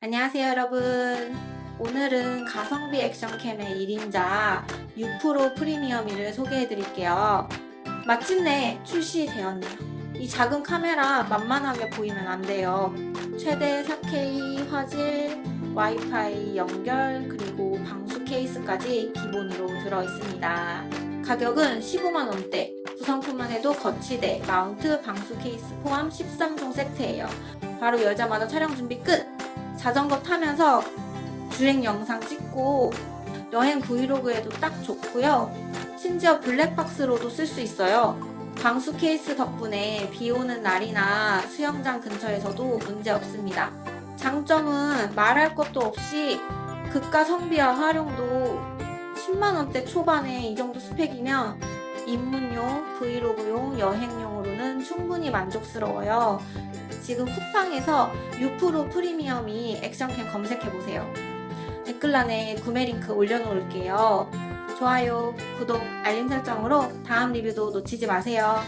안녕하세요 여러분. 오늘은 가성비 액션캠의 1인자 6프로 프리미엄이를 소개해 드릴게요. 마침내 출시되었네요. 이 작은 카메라 만만하게 보이면 안 돼요. 최대 4K 화질 와이파이 연결 그리고 방수 케이스까지 기본으로 들어 있습니다. 가격은 15만원대 구성품만 해도 거치대 마운트 방수 케이스 포함 13종 세트예요. 바로 열자마자 촬영 준비 끝 자전거 타면서 주행 영상 찍고 여행 브이로그에도 딱 좋고요. 심지어 블랙박스로도 쓸 수 있어요. 방수 케이스 덕분에 비 오는 날이나 수영장 근처에서도 문제 없습니다. 장점은 말할 것도 없이 극가 성비와 활용도 10만원대 초반에 이 정도 스펙이면 입문용, 브이로그용, 여행용으로는 충분히 만족스러워요. 지금 쿠팡에서 6% 프리미엄이 액션캠 검색해보세요. 댓글란에 구매 링크 올려놓을게요. 좋아요, 구독, 알림 설정으로 다음 리뷰도 놓치지 마세요.